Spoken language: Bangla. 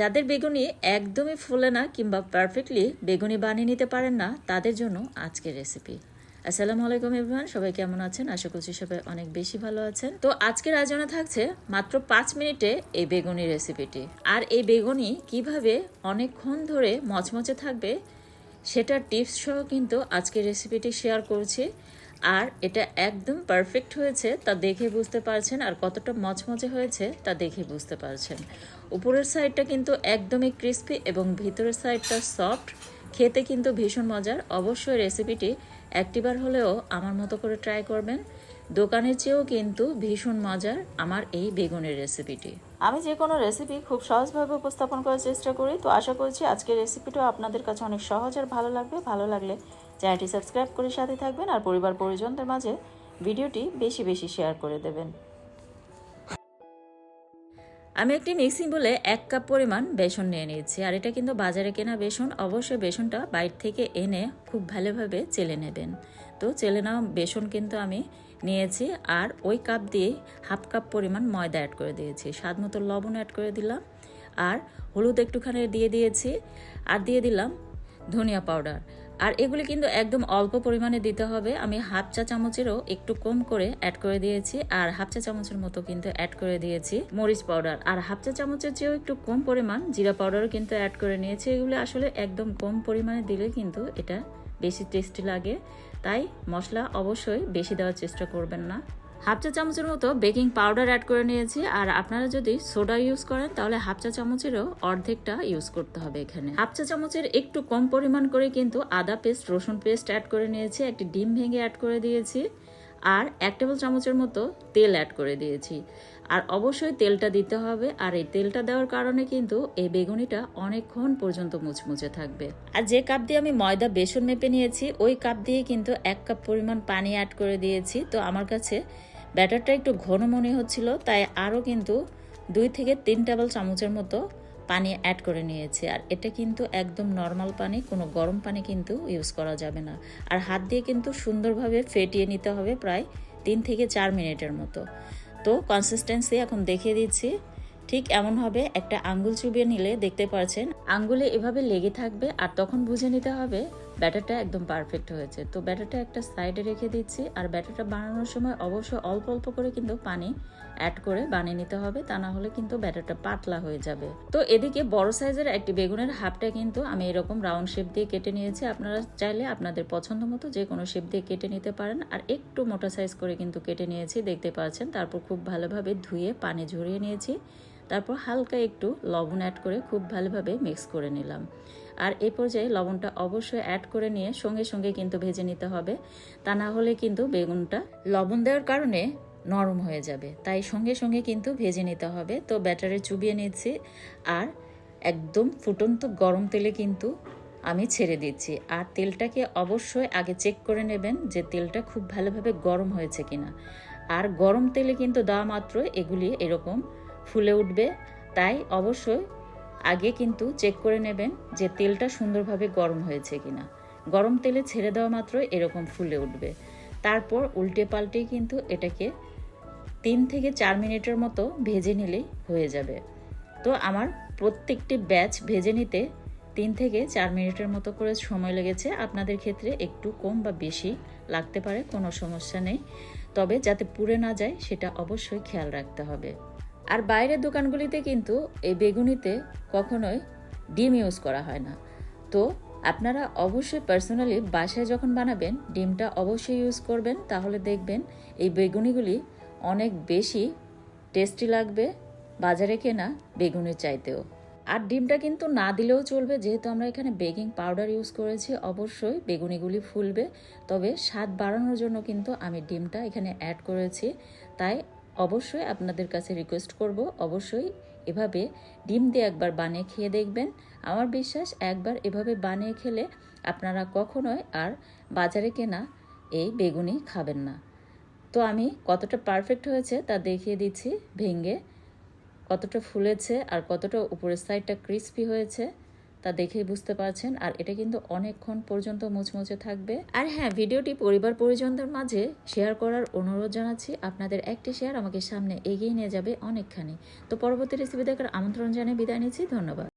যাদের বেগুনি একদমই ফুলে না কিংবা পারফেক্টলি বেগুনি বানিয়ে নিতে পারেন না, তাদের জন্য আজকের রেসিপি আসসালামু আলাইকুম এভরিওয়ান সবাই কেমন আছেন? আশা করছি সবাই অনেক বেশি ভালো আছেন। তো আজকের আয়োজনে থাকছে মাত্র পাঁচ মিনিটে এই বেগুনি রেসিপিটি আর এই বেগুনি কীভাবে অনেকক্ষণ ধরে মচমচে থাকবে, সেটার টিপস সহ কিন্তু আজকের রেসিপিটি শেয়ার করছি। আর এটা একদম পারফেক্ট হয়েছে, তা দেখে বুঝতে পারছেন আর কতটা মচমচে হয়েছে, তা দেখে বুঝতে পারছেন। উপরের সাইডটা কিন্তু একদমই ক্রিস্পি এবং ভিতরের সাইডটা সফট খেতে কিন্তু ভীষণ মজার। অবশ্যই রেসিপিটি একটিবার হলেও আমার মতো করে ট্রাই করবেন। দোকানের চেয়েও কিন্তু ভীষণ মজার আমার এই বেগুনের রেসিপিটি আমি যে কোনো রেসিপি খুব সহজভাবে উপস্থাপন করার চেষ্টা করি। তো আশা করছি আজকের রেসিপিটাও আপনাদের কাছে অনেক সহজ আর ভালো লাগবে। ভালো লাগলে চ্যানেলটি সাবস্ক্রাইব করে সাথে থাকবেন আর পরিবার পরিজনদের মাঝে ভিডিওটি বেশি বেশি শেয়ার করে দেবেন। আমি একটি মিক্সিং বলে এক কাপ পরিমাণ বেসন নিয়ে নিয়েছি, আর এটা কিন্তু বাজারে কেনা বেসন। অবশ্যই বেসনটা বাইর থেকে এনে খুব ভালোভাবে চেলে নেবেন। তো চেলে নেওয়া বেসন কিন্তু আমি নিয়েছি, আর ওই কাপ দিয়ে হাফ কাপ পরিমাণ ময়দা অ্যাড করে দিয়েছি। স্বাদ মতো লবণ অ্যাড করে দিলাম, আর হলুদ একটুখানি দিয়ে দিয়েছি, আর দিয়ে দিলাম ধনিয়া পাউডার। আর এগুলি কিন্তু একদম অল্প পরিমাণে দিতে হবে। আমি হাফ চা চামচেরও একটু কম করে অ্যাড করে দিয়েছি আর হাফ চা চামচের মতো কিন্তু অ্যাড করে দিয়েছি মরিচ পাউডার। আর হাফ চা চামচের চেয়েও একটু কম পরিমাণ জিরা পাউডারও কিন্তু অ্যাড করে নিয়েছি। এগুলো আসলে একদম কম পরিমাণে দিলে কিন্তু এটা বেশি টেস্টি লাগে। তাই মশলা অবশ্যই বেশি দেওয়ার চেষ্টা করবেন না। হাফ চা চামচের মতো বেকিং পাউডার অ্যাড করে নিয়েছি। আর আপনারা যদি সোডা ইউজ করেন, তাহলে হাফ চা চামচেরও অর্ধেকটা ইউজ করতে হবে এখানে। হাফ চা চামচের একটু কম পরিমাণ করে কিন্তু আদা পেস্ট, রসুন পেস্ট অ্যাড করে নিয়েছি, একটি ডিম ভেঙে অ্যাড করে দিয়েছি। আর এক টেবিল চামচের মতো তেল অ্যাড করে দিয়েছি। আর অবশ্যই তেলটা দিতে হবে। আর এই তেলটা দেওয়ার কারণে কিন্তু এই বেগুনিটা অনেকক্ষণ পর্যন্ত মুচমুচে থাকবে। আর যে কাপ দিয়ে আমি ময়দা, বেসন মেপে নিয়েছি, ওই কাপ দিয়ে কিন্তু এক কাপ পরিমাণ পানি অ্যাড করে দিয়েছি। তো আমার কাছে ব্যাটারটা একটু ঘন মনে হচ্ছিল, তাই আরও কিন্তু দুই থেকে তিন টেবিল চামচের মতো পানি অ্যাড করে নিয়েছি। আর এটা কিন্তু একদম নর্মাল পানি, কোনো গরম পানি কিন্তু ইউজ করা যাবে না। আর হাত দিয়ে কিন্তু সুন্দরভাবে ফেটিয়ে নিতে হবে প্রায় তিন থেকে চার মিনিটের মতো। তো কনসিস্টেন্সি এখন দেখিয়ে দিচ্ছি। ঠিক এমন হবে, একটা আঙ্গুল চুবিয়ে নিলে দেখতে পাচ্ছেন আঙ্গুলে এভাবে লেগে থাকবে আর তখন বুঝে নিতে হবে ব্যাটারটা একদম পারফেক্ট হয়েছে। তো ব্যাটারটা একটা সাইডে রেখে দিচ্ছি আর ব্যাটারটা বানানোর সময় অবশ্যই অল্প অল্প করে কিন্তু পানি অ্যাড করে বানিয়ে নিতে হবে, তা না হলে কিন্তু ব্যাটারটা পাতলা হয়ে যাবে। তো এদিকে বড় সাইজের একটি বেগুনের হাফটা কিন্তু আমি এরকম রাউন্ড শেপ দিয়ে কেটে নিয়েছি, আপনারা চাইলে আপনাদের পছন্দ মতো যে কোনো শেপ দিয়ে কেটে নিতে পারেন আর একটু মোটা সাইজ করে কিন্তু কেটে নিয়েছি, দেখতে পাচ্ছেন। তারপর খুব ভালোভাবে ধুয়ে পানি ঝরিয়ে নিয়েছি। তারপর হালকা একটু লবণ অ্যাড করে খুব ভালোভাবে মিক্স করে নিলাম। আর এই পর্যায়ে লবণটা অবশ্যই অ্যাড করে নিয়ে সঙ্গে সঙ্গে কিন্তু ভেজে নিতে হবে। তা না হলে কিন্তু বেগুনটা লবণ দেওয়ার কারণে নরম হয়ে যাবে। তাই সঙ্গে সঙ্গে কিন্তু ভেজে নিতে হবে। তো ব্যাটারে চুবিয়ে নিচ্ছি আর একদম ফুটন্ত গরম তেলে কিন্তু আমি ছেড়ে দিচ্ছি। আর তেলটাকে অবশ্যই আগে চেক করে নেবেন যে তেলটা খুব ভালোভাবে গরম হয়েছে কিনা। আর গরম তেলে কিন্তু দেওয়া মাত্র এগুলি এরকম ফুলে উঠবে, তাই অবশ্যই আগে কিন্তু চেক করে নেবেন যে তেলটা সুন্দরভাবে গরম হয়েছে কিনা। গরম তেলে ছেড়ে দেওয়া মাত্র এরকম ফুলে উঠবে। তারপর উল্টে পাল্টে কিন্তু এটাকে তিন থেকে চার মিনিটের মতো ভেজে নিলেই হয়ে যাবে। তো আমার প্রত্যেকটি ব্যাচ ভেজে নিতে তিন থেকে চার মিনিটের মতো করে সময় লেগেছে। আপনাদের ক্ষেত্রে একটু কম বা বেশি লাগতে পারে, কোনো সমস্যা নেই। তবে যাতে পুড়ে না যায়, সেটা অবশ্যই খেয়াল রাখতে হবে। আর বাইরের দোকানগুলিতে কিন্তু এই বেগুনিতে কখনোই ডিম ইউজ করা হয় না। তো আপনারা অবশ্যই পার্সোনালি বাসায় যখন বানাবেন, ডিমটা অবশ্যই ইউজ করবেন, তাহলে দেখবেন এই বেগুনিগুলি অনেক বেশি টেস্টি লাগবে বাজারে কেনা বেগুনের চাইতেও। আর ডিমটা কিন্তু না দিলেও চলবে, যেহেতু আমরা এখানে বেকিং পাউডার ইউজ করেছি, অবশ্যই বেগুনিগুলি ফুলবে। তবে স্বাদ বাড়ানোর জন্য কিন্তু আমি ডিমটা এখানে অ্যাড করেছি। তাই অবশ্যই আপনাদের কাছে রিকোয়েস্ট করব। অবশ্যই এভাবে ডিম দিয়ে একবার বানিয়ে খেয়ে দেখবেন। আমার বিশ্বাস একবার এভাবে বানিয়ে খেলে আপনারা কখনোই আর বাজারে কেনা এই বেগুনি খাবেন না। তো আমি কতটা পারফেক্ট হয়েছে তা দেখিয়ে দিচ্ছি, ভেঙে কতটা ফুলেছে আর কতটা উপরের সাইডটা ক্রিস্পি হয়েছে। তা দেখেই বুঝতে পারছেন, আর এটা কিন্তু অনেকক্ষণ পর্যন্ত মুচমুচে থাকবে। আর হ্যাঁ ভিডিওটি পরিবার পরিজনদের মাঝে শেয়ার করার অনুরোধ জানাচ্ছি, আপনাদের একটি শেয়ার আমাকে সামনে এগিয়ে নিয়ে যাবে অনেকখানি। তো পরবর্তী রেসিপি দেখার আমন্ত্রণ জানিয়ে বিদায় নিচ্ছি, ধন্যবাদ।